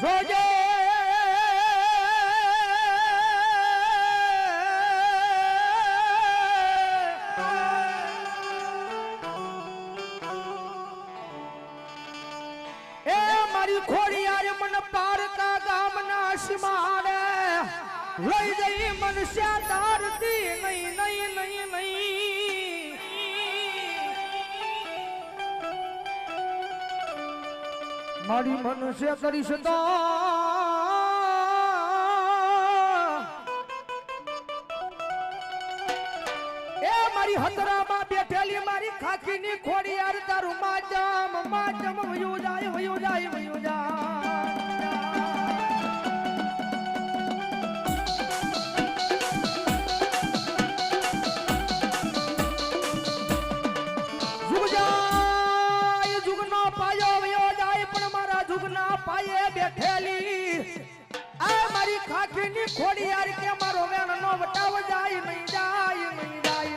જોજે એ મારી ખોડિયાર મન પારકા ગામના સીમાડે. લઈ જઈ મનુષ્ય તારતી નહીં નહીં નહીં નહીં. મારી મનુષ્ય કરીશ તો એ મારી હતરામાં બેઠેલી મારી ખાખીની ખોડિયાર તારું માજમ માજમ વયું જાય વયું જાય, વયું પાયે બેઠેલી, આ મારી ખાખીની ખોડિયાર કે મારો વેણનો વટાવ જાય, નહીં જાય નહીં જાય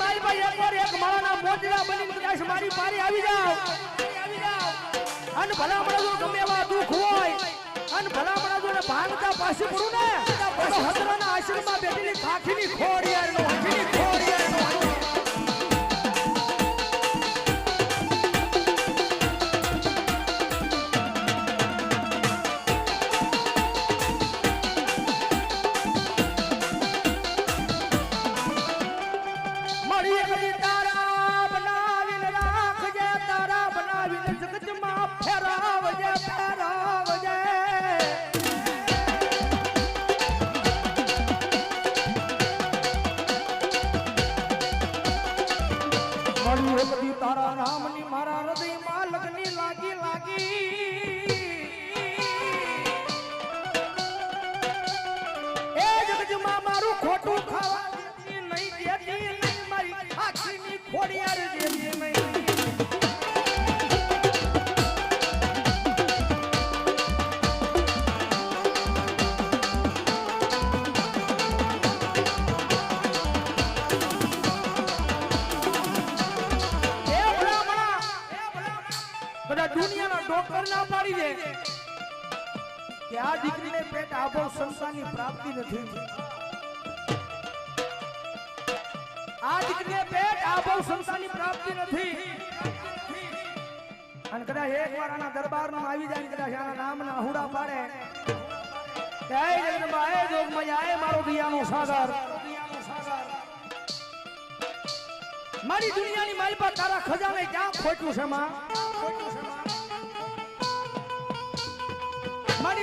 મારી પાસે એકવાર એક માળાના બનીને કદાચ મારી પારી આવી જાઓ આવી ભલા અને ભલામણા જો ગમે એવા દુઃખ હોય અને ભલામણા જો ને ભાંગતા પાછી પડું ને. તો હતરાના આશ્રમમાં બેઠેલી ખાખીની ખોડ યાર મળી હતી તારા રામની ડોક્ટર ના પાડી દે કે આ દીકરીને પેટ આભો સંસારની પ્રાપ્તિ નથી આ દીકરીને પેટ આભો સંસારની પ્રાપ્તિ નથી અને કદાચ એકવાર આના દરબારમાં આવી જાય કદાચ આના નામના હુડા પાડે. હે જગદંબા હે જોગમૈયા હે મારો દિયાનો સાગર. મારી દુનિયાની મારી પર તારા ખજાને ક્યાં ખોટ્યું છે માં?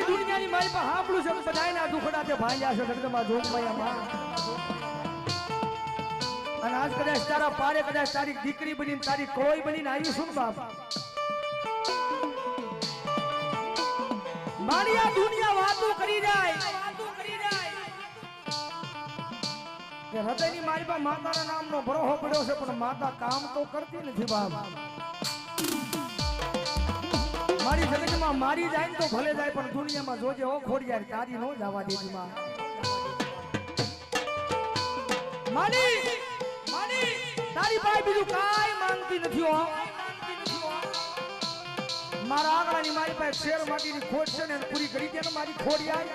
દુનિયાની મારી પાસે સાંભળું છે બધાયના દુખડા તે ભાંગ્યા છે, જગદંબા જોગમૈયા માં અને આજ કદાચ તારા પારે કદાચ તારી દીકરી બની તારી કોઈ બનીને આવી શું બાપ. મારી આ દુનિયા વાતો કરી જાય. હૃદયની મારી પાસે માતાના નામનો ભરોહો પડ્યો છે, પણ માતા કામ તો કરતી નથી બાપ. મારી જગતમાં મારી જાય ને તો ભલે જાય, પણ દુનિયામાં જોજે ઓ ખોડી જાય તારી નો જવા દેતી માં માની માની, તારી પાસે બીજું કાંઈ માંગતી નથી, હો. મારા આંગણાની મારી પાસે શેર માટીની ખોટ છે ને પૂરી કરી દે ને મારી ખોડિયાર.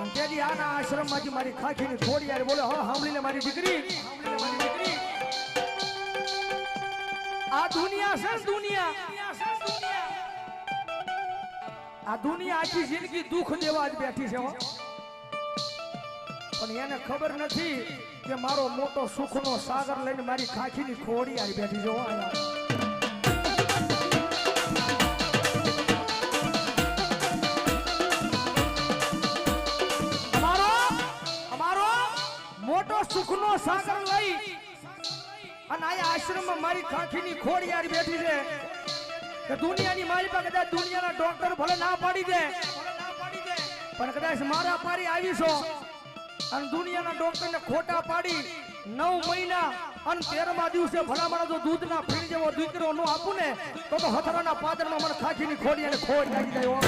અને તેથી આના આશ્રમમાંથી મારી ખાખીની ખોડિયાર બોલે, હા સાંભળીને મારી દીકરી સાંભળીને મારી દીકરી. આ દુનિયા છે દુનિયા. આ દુનિયા આખી જિંદગી દુઃખ દેવા જ બેઠી છે પણ એને ખબર નથી કે મારો મોટો સુખનો સાગર લઈને મારી ખાખીની ખોડી આવી બેઠી અમારો મોટો સુખનો સાગર લઈ અને આ આશ્રમમાં મારી ખાખીની ખોડિયાર બેઠી છે કે દુનિયાની મારી પાસે કદાચ દુનિયાના ડોક્ટર ભલે ના પાડી દે, પણ કદાચ મારા પારી આવીશો અને દુનિયાના ડોક્ટરને ખોટા પાડી નવ મહિના અને તેરમા દિવસે ભલામણ જો દૂધના ફીણ જેવો દીકરો ન આપું ને, તો તો હથરાના પાદરમાં મને ખાખીની ખોડી અને ખોડ લાગી જાય.